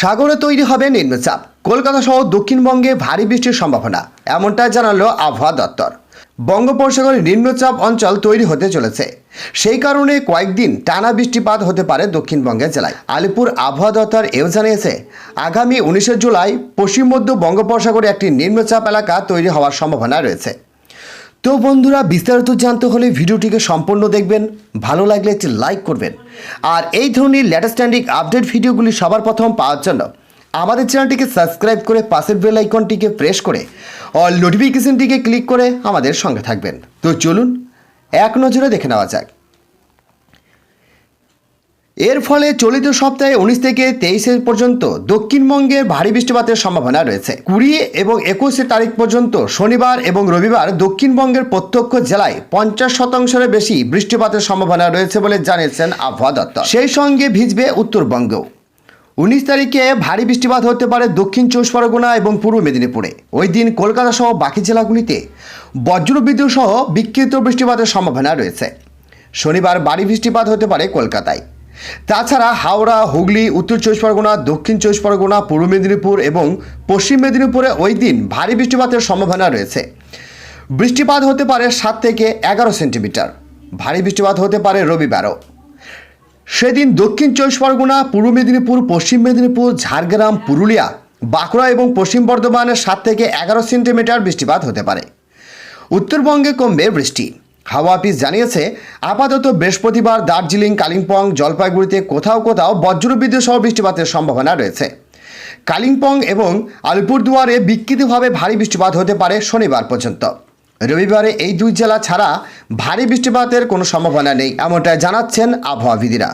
সাগরে তৈরি হবে নিম্নচাপ। কলকাতা সহ দক্ষিণবঙ্গে ভারী বৃষ্টির সম্ভাবনা এমনটাই জানালো আবহাওয়া দপ্তর। বঙ্গোপসাগরে নিম্নচাপ অঞ্চল তৈরি হতে চলেছে। সেই কারণে কয়েকদিন টানা বৃষ্টিপাত হতে পারে দক্ষিণবঙ্গের জেলায়। আলিপুর আবহাওয়া দপ্তর এও জানিয়েছে, আগামী উনিশে জুলাই পশ্চিম মধ্য বঙ্গোপসাগরে একটি নিম্নচাপ এলাকা তৈরি হওয়ার সম্ভাবনা রয়েছে। তো বন্ধুরা, বিস্তারিত জানতে হলে ভিডিওটিকে সম্পূর্ণ দেখবেন, ভালো লাগলে লাইক করবেন। আর এই ধরনের লেটেস্ট স্ট্যান্ডিং আপডেট ভিডিওগুলি সবার প্রথম পাওয়ার জন্য আমাদের চ্যানেলটিকে সাবস্ক্রাইব করে পাশের বেল আইকনটিকে প্রেস করে অল নোটিফিকেশনটিকে ক্লিক করে আমাদের সঙ্গে থাকবেন। তো চলুন, এক নজরে দেখে নেওয়া যাক। এর ফলে চলিত সপ্তাহে উনিশ থেকে তেইশে পর্যন্ত দক্ষিণবঙ্গে ভারী বৃষ্টিপাতের সম্ভাবনা রয়েছে। কুড়ি এবং একুশে তারিখ পর্যন্ত শনিবার এবং রবিবার দক্ষিণবঙ্গের প্রত্যক্ষ জেলায় পঞ্চাশ শতাংশের বেশি বৃষ্টিপাতের সম্ভাবনা রয়েছে বলে জানিয়েছেন আবহাওয়া দপ্তর। সেই সঙ্গে ভিজবে উত্তরবঙ্গেও উনিশ তারিখে ভারী বৃষ্টিপাত হতে পারে দক্ষিণ চব্বিশ পরগনা এবং পূর্ব মেদিনীপুরে। ওই দিন কলকাতা সহ বাকি জেলাগুলিতে বজ্রবিদ্যুৎ সহ বিক্ষিপ্ত বৃষ্টিপাতের সম্ভাবনা রয়েছে। শনিবার ভারী বৃষ্টিপাত হতে পারে কলকাতায়। তাছাড়া হাওড়া, হুগলি, উত্তর চব্বিশ পরগনা, দক্ষিণ চব্বিশ পরগনা, পূর্ব মেদিনীপুর এবং পশ্চিম মেদিনীপুরে ওই দিন ভারী বৃষ্টিপাতের সম্ভাবনা রয়েছে। বৃষ্টিপাত হতে পারে সাত থেকে এগারো সেন্টিমিটার। ভারী বৃষ্টিপাত হতে পারে রবিবারও। সেদিন দক্ষিণ চব্বিশ পরগনা, পূর্ব মেদিনীপুর, পশ্চিম মেদিনীপুর, ঝাড়গ্রাম, পুরুলিয়া, বাঁকুড়া এবং পশ্চিম বর্ধমানের সাত থেকে এগারো সেন্টিমিটার বৃষ্টিপাত হতে পারে। উত্তরবঙ্গে কমবে বৃষ্টি। হাওয়া অফিস জানিয়েছে, আপাতত বৃহস্পতিবার দার্জিলিং, কালিম্পং, জলপাইগুড়িতে কোথাও কোথাও বজ্রবিদ্যুৎ সহ বৃষ্টিপাতের সম্ভাবনা রয়েছে। কালিম্পং এবং আলিপুরদুয়ারে বিকৃতভাবে ভারী বৃষ্টিপাত হতে পারে শনিবার পর্যন্ত। রবিবারে এই দুই জেলা ছাড়া ভারী বৃষ্টিপাতের কোনো সম্ভাবনা নেই, এমনটাই জানাচ্ছেন আবহাওয়াবিদিরা।